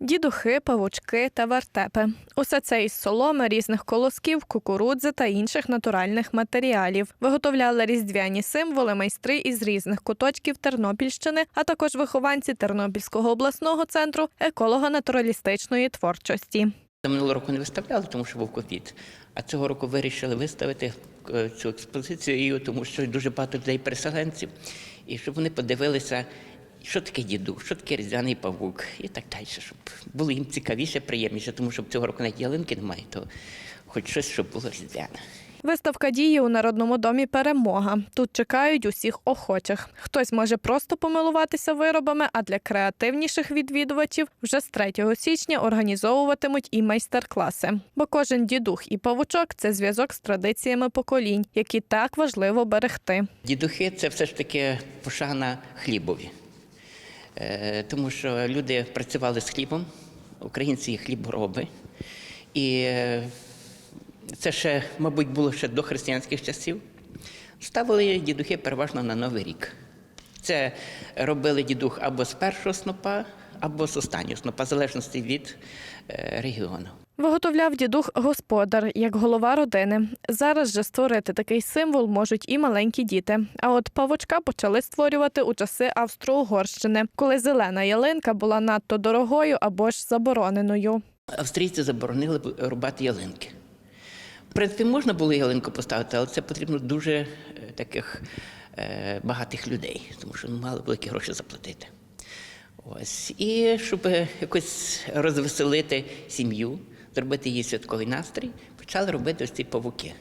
Дідухи, павучки та вертепи. Усе це із соломи, різних колосків, кукурудзи та інших натуральних матеріалів. Виготовляли різдвяні символи майстри із різних куточків Тернопільщини, а також вихованці Тернопільського обласного центру еколого-натуралістичної творчості. Минулого року не виставляли, тому що був ковід. А цього року вирішили виставити е, цю експозицію, тому що дуже багато людей переселенців, і щоб вони подивилися, що таке діду, що таке різдвяний павук і так далі, щоб було їм цікавіше, приємніше, тому що цього року навіть ялинки немає, то хоч щось, щоб було різдвяне. Виставка діє у Народному домі Перемога. Тут чекають усіх охочих. Хтось може просто помилуватися виробами, а для креативніших відвідувачів вже з 3 січня організовуватимуть і майстер-класи. Бо кожен дідух і павучок це зв'язок з традиціями поколінь, які так важливо берегти. Дідухи це все ж таки пошана хлібові, тому що люди працювали з хлібом, українці хлібороби. І е, це ще, мабуть, було ще до християнських часів. Ставили дідухи переважно на Новий рік. Це робили дідух або з першого снопа, або з останнього снопа, в залежності від е, регіону. Виготовляв дідух господар як голова родини. Зараз же створити такий символ можуть і маленькі діти. А от павучка почали створювати у часи Австро-Угорщини, коли зелена ялинка була надто дорогою або ж забороненою. Австрійці заборонили рубати ялинки. В принципі, можна було ялинку поставити, але це потрібно дуже е, таких е, багатих людей, тому що ну, мали великі гроші заплатити. Ось. І щоб якось розвеселити сім'ю, зробити їй святковий настрій, почали робити ось ці павуки.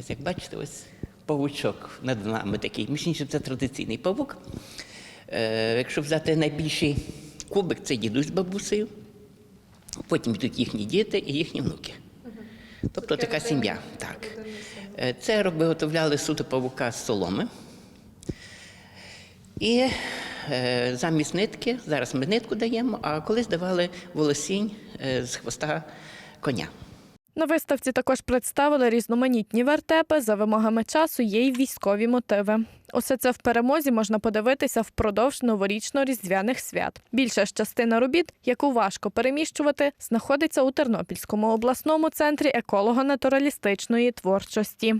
Ось як бачите, ось павучок над нами такий. Між іншим, це традиційний павук. Е, якщо взяти найбільший кубик, це дідусь з бабусею. Потім йдуть їхні діти і їхні внуки. Тобто така сім'я. Так. Е, Це виготовляли суто павука з соломи. І е, замість нитки, зараз ми нитку даємо, а колись давали волосінь е, з хвоста коня. На виставці також представили різноманітні вертепи. За вимогами часу є й військові мотиви. Усе це в перемозі можна подивитися впродовж новорічно-різдвяних свят. Більша ж частина робіт, яку важко переміщувати, знаходиться у Тернопільському обласному центрі еколого-натуралістичної творчості.